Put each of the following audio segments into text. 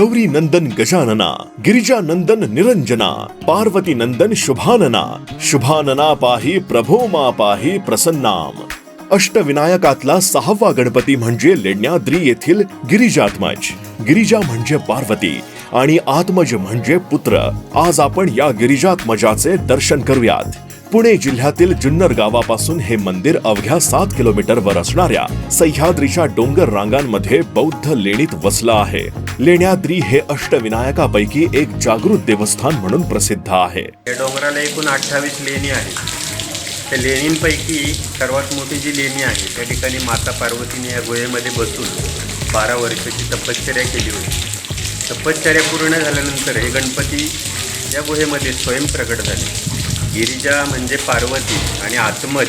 गौरी नंदन गजानना गिरिजा नंदन निरंजना पार्वती नंदन शुभानना। शुभानना पाही प्रभो मा पाही प्रसन्नाम। अष्टविनायकातला सहावा गणपती म्हणजे लेण्याद्री येथील गिरिजात्मज। गिरिजा म्हणजे पार्वती आणि आत्मज म्हणजे पुत्र। आज आपण या गिरिजात्मजाचे दर्शन करूयात। पुणे जिल्ह्यातील जुन्नर गावापासून हे मंदिर अवघ्या सात किलोमीटर वर असणाऱ्या सह्याद्रीच्या डोंगर रांगांमध्ये बौद्ध लेणीत वसलं आहे. लेण्याद्री हे अष्टविनायकापैकी एक जागृत देवस्थान म्हणून प्रसिद्ध आहे. या डोंगराला एकूण अठ्ठावीस लेणी आहेत. त्या लेणींपैकी सर्वात मोठी जी लेणी आहे त्या ठिकाणी माता पार्वतीने या गुहेमध्ये बसून बारा वर्षाची तपश्चर्या केली होती. तपश्चर्या पूर्ण झाल्यानंतर हे गणपती या गुहेमध्ये स्वयं प्रकट झाले. गिरिजा म्हणजे पार्वती आणि आत्मज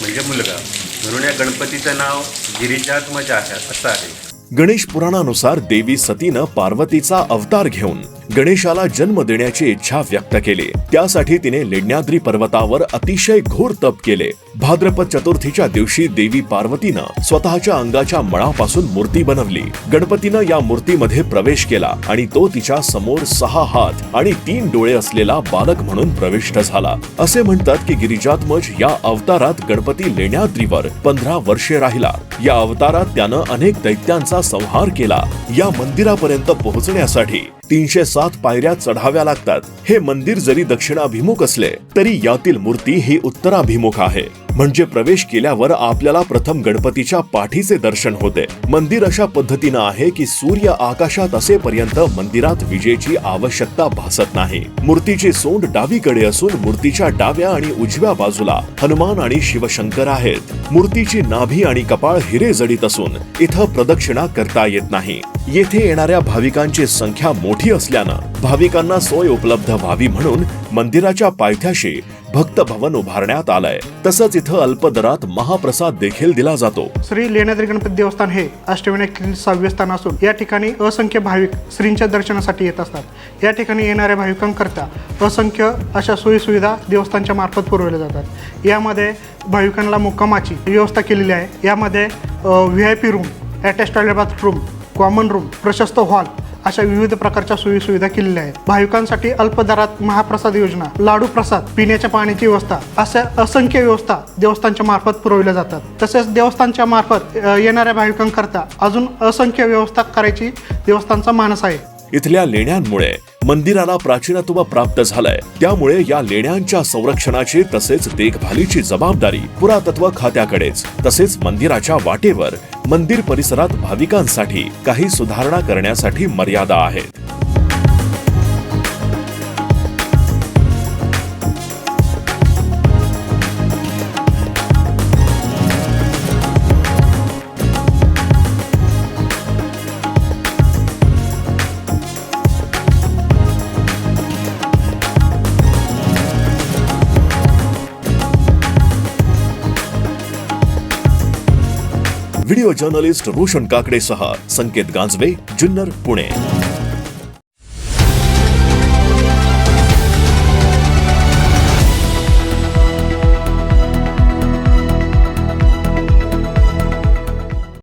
म्हणजे मुलगा. म्हणून या गणपतीचं नाव गिरिजात्मज आहे असं आहे. गणेश पुराणानुसार देवी सतीनं पार्वतीचा अवतार घेऊन गणेशाला जन्म देण्याची इच्छा व्यक्त केली. त्यासाठी तिने लेण्याद्री पर्वतावर अतिशय घोर तप केले. भाद्रपद चतुर्थीच्या दिवशी देवी पार्वतीनं स्वतःच्या अंगाच्या मळापासून मूर्ती बनवली. गणपतीनं या मूर्तीमध्ये प्रवेश केला आणि तो तिच्या समोर सहा हात आणि तीन डोळे असलेला बालक म्हणून प्रविष्ट झाला. असे म्हणतात की गिरिजात्मज या अवतारात गणपती लेण्याद्रीवर पंधरा वर्षे राहिला. या अवतारात त्यानं अनेक दैत्यांचा संहार केला. या मंदिरापर्यंत पोहोचण्यासाठी तीनशे सात पायऱ्या चढाव्या लागतात. हे मंदिर जरी दक्षिणाभिमुख असले तरी यातील मूर्ती ही उत्तराभिमुख आहे. म्हणजे प्रवेश केल्यावर आपल्याला प्रथम गणपतीच्या पाठीचे दर्शन होते. मंदिर अशा पद्धतीनं आहे की सूर्य आकाशात असेपर्यंत मंदिरात विजेची आवश्यकता भासत नाही. मूर्तीची सोंड डावीकडे असून मूर्तीच्या डाव्या आणि उजव्या बाजूला हनुमान आणि शिवशंकर आहेत. मूर्तीची नाभी आणि कपाळ हिरे जडीत असून इथं प्रदक्षिणा करता येत नाही. येथे येणाऱ्या भाविकांची संख्या मोठी असल्यानं भाविकांना सोय उपलब्ध व्हावी म्हणून मंदिराच्या पायथ्याशी भक्त भवन उभारण्यात आलंय. तसंच इथं अल्पदरात महाप्रसाद देखील दिला जातो. श्री लेण्याद्री गणपती देवस्थान हे अष्टविनायकातील सहावे स्थान असून या ठिकाणी असंख्य भाविक श्रींच्या दर्शनासाठी येत असतात. या ठिकाणी येणाऱ्या भाविकांकरता असंख्य अशा सोयीसुविधा देवस्थानच्या मार्फत पुरवल्या जातात. यामध्ये भाविकांना मुक्कामाची व्यवस्था केलेली आहे. यामध्ये V I P room attach toilet bathroom common room प्रशस्त हॉल अशा विविध प्रकारच्या सोयीसुविधा केलेल्या आहेत. भाविकांसाठी अल्प दरात महाप्रसाद योजना लाडू प्रसाद पिण्याच्या पाण्याची व्यवस्था अशा असंख्य व्यवस्था देवस्थानच्या मार्फत पुरवल्या जातात. तसेच देवस्थानच्या मार्फत येणाऱ्या भाविकांकरता अजून असंख्य व्यवस्था करायची देवस्थानचा मानस आहे. इथल्या लेण्यांमुळे मंदिराला प्राचीनत्व प्राप्त झालंय. त्यामुळे या लेण्यांच्या संरक्षणाची तसेच देखभालीची जबाबदारी पुरातत्व खात्याकडेच तसेच मंदिराच्या वाटेवर मंदिर परिसरात भाविकांसाठी काही सुधारणा करण्यासाठी मर्यादा आहेत. व्हिडिओ जर्नलिस्ट रोशन काकडेसह संकेत गांजवे जुन्नर पुणे